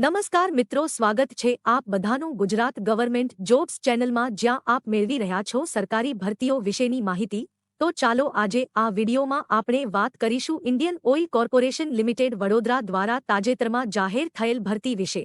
નમસ્કાર મિત્રો, સ્વાગત છે આપ બધાનું ગુજરાત ગવર્મેન્ટ જોબ્સ ચેનલમાં. જ્યાં આપ મેળવી રહ્યા છો સરકારી ભરતીઓ વિશેની માહિતી. તો ચાલો આજે આ વિડીયોમાં આપણે વાત કરીશું Indian Oil Corporation Limited Vadodara દ્વારા તાજેતરમાં જાહેર થયેલ ભરતી વિશે.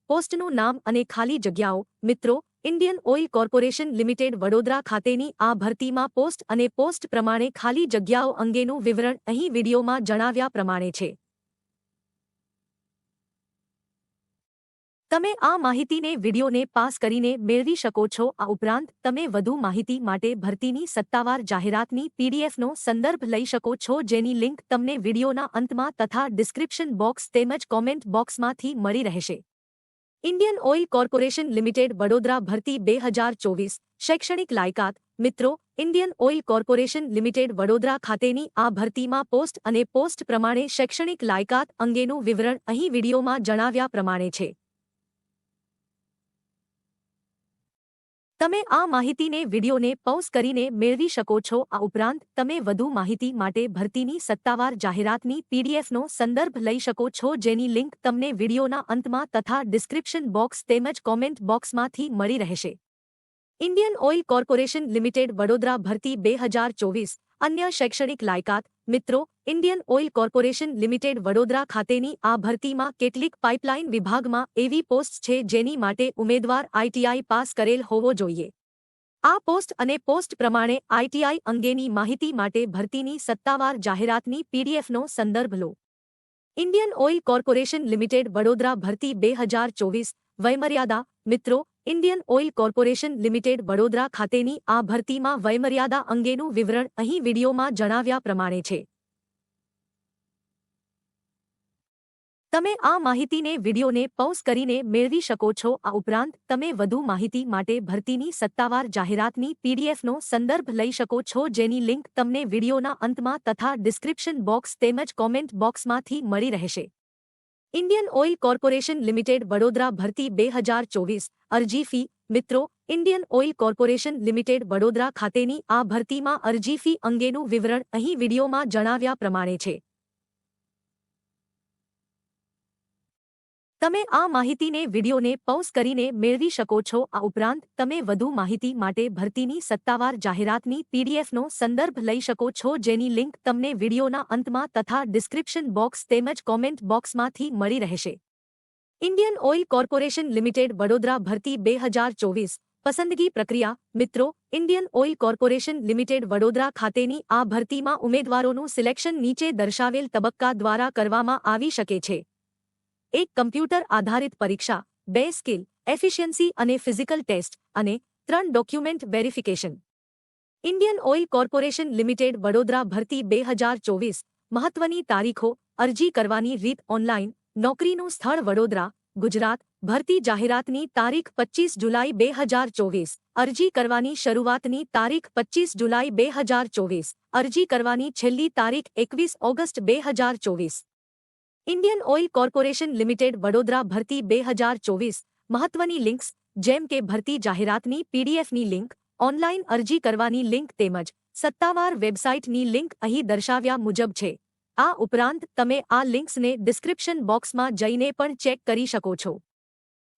પોસ્ટનું નામ અને ખાલી જગ્યાઓ, મિત્રો, Indian Oil Corporation Limited Vadodara ખાતેની આ ભરતીમાં પોસ્ટ અને પોસ્ટ પ્રમાણે ખાલી જગ્યાઓ અંગેનું વિવરણ અહીં વિડીયોમાં જણાવ્યા પ્રમાણે છે. તમે આ માહિતીને વિડીયોને પાસ કરીને મેળવી શકો છો. આ ઉપરાંત, તમે વધુ માહિતી માટે ભરતીની સત્તાવાર જાહેરાતની પીડીએફનો સંદર્ભ લઈ શકો છો, જેની લિંક તમને વિડીયોના અંતમાં તથા ડિસ્ક્રિપ્શન બોક્સ તેમજ કોમેન્ટ બોક્સમાંથી મળી રહેશે. Indian Oil Corporation Limited Vadodara ભરતી બે હજાર ચોવીસ શૈક્ષણિક લાયકાત. મિત્રો, Indian Oil Corporation Limited Vadodara ખાતેની આ ભરતીમાં પોસ્ટ અને પોસ્ટ પ્રમાણે શૈક્ષણિક લાયકાત અંગેનું વિવરણ અહીં વિડીયોમાં જણાવ્યા પ્રમાણે છે. તમે આ માહિતીને વિડીયોને પોઝ કરીને મેળવી શકો છો. આ ઉપરાંત, તમે વધુ માહિતી માટે ભરતીની સત્તાવાર જાહેરાતની પીડીએફનો સંદર્ભ લઈ શકો છો, જેની લિંક તમને વિડીયોના અંતમાં તથા ડિસ્ક્રિપ્શન બોક્સ તેમજ કોમેન્ટ બોક્સમાંથી મળી રહેશે. Indian Oil Corporation Limited Vadodara ભરતી બે હજાર ચોવીસ અન્ય શૈક્ષણિક લાયકાત મિત્રો, Indian Oil Corporation Limited Vadodara ખાતેની આ ભરતીમાં કેટલીક પાઇપલાઇન વિભાગમાં એવી પોસ્ટ છે જેની માટે ઉમેદવાર આઈટીઆઈ પાસ કરેલ હોવો જોઈએ. આ પોસ્ટ અને પોસ્ટ પ્રમાણે આઈટીઆઈ અંગેની માહિતી માટે ભરતીની સત્તાવાર જાહેરાતની પીડીએફનો સંદર્ભ લો. Indian Oil Corporation Limited Vadodara ભરતી બે હજાર ચોવીસ વયમર્યાદા, મિત્રો Indian Oil Corporation Limited Vadodara ખાતેની આ ભરતીમાં વયમર્યાદા અંગેનું વિવરણ અહીં વિડીયોમાં જણાવ્યા પ્રમાણે છે. તમે આ માહિતીને વિડીયોને પોઝ કરીને મેળવી શકો છો. આ ઉપરાંત, તમે વધુ માહિતી માટે ભરતીની સત્તાવાર જાહેરાતની પીડીએફનો સંદર્ભ લઈ શકો છો, જેની લિંક તમને વિડીયોના અંતમાં તથા ડિસ્ક્રિપ્શન બોક્સ તેમજ કોમેન્ટ બોક્સમાંથી મળી રહેશે. Indian Oil Corporation Limited Vadodara ભરતી બે હજાર ચોવીસ અરજી ફી. મિત્રો, Indian Oil Corporation Limited Vadodara ખાતેની આ ભરતીમાં અરજી ફી અંગેનું વિવરણ અહીં વિડીયોમાં જણાવ્યા પ્રમાણે છે. તમે આ માહિતીને વિડીયોને પોઝ કરીને મેળવી શકો છો. આ ઉપરાંત, તમે વધુ માહિતી માટે ભરતીની સત્તાવાર જાહેરાતની પીડીએફનો સંદર્ભ લઈ શકો છો, જેની લિંક તમને વિડીયોના અંતમાં તથા ડિસ્ક્રિપ્શન બોક્સ તેમજ કોમેન્ટ બોક્સમાંથી મળી રહેશે. Indian Oil Corporation Limited Vadodara ભરતી બે હજાર ચોવીસ પસંદગી પ્રક્રિયા. મિત્રો, Indian Oil Corporation Limited Vadodara ખાતેની આ ભરતીમાં ઉમેદવારોનું સિલેક્શન નીચે દર્શાવેલ તબક્કા દ્વારા કરવામાં આવી શકે છે. એક કમ્પ્યુટર આધારિત પરીક્ષા, બે સ્કિલ, એફિશિયન્સી અને ફિઝિકલ ટેસ્ટ, અને ત્રણ document verification. Indian Oil Corporation Limited Vadodara ભરતી બે હજાર ચોવીસ મહત્વની તારીખો અરજી કરવાની રીત ઓનલાઇન નોકરીનું સ્થળ વડોદરા, ગુજરાત, ભરતી જાહેરાતની તારીખ પચીસ જુલાઈ બે હજાર ચોવીસ, અરજી કરવાની શરૂઆતની તારીખ પચીસ જુલાઈ બે હજાર ચોવીસ, અરજી કરવાની છેલ્લી તારીખ એકવીસ ઓગસ્ટ બે હજાર ચોવીસ. Indian Oil Corporation Limited Vadodara ભરતી બે હજાર ચોવીસ મહત્વની લિંક્સ, જેમ કે ભરતી જાહેરાતની પીડીએફની લિંક ઓનલાઇન અરજી કરવાની લિંક તેમજ સત્તાવાર વેબસાઇટની લિંક અહીં દર્શાવ્યા મુજબ છે. આ ઉપરાંત, તમે આ લિંક્સને ડિસ્ક્રિપ્શન બોક્સમાં જઈને પણ ચેક કરી શકો છો.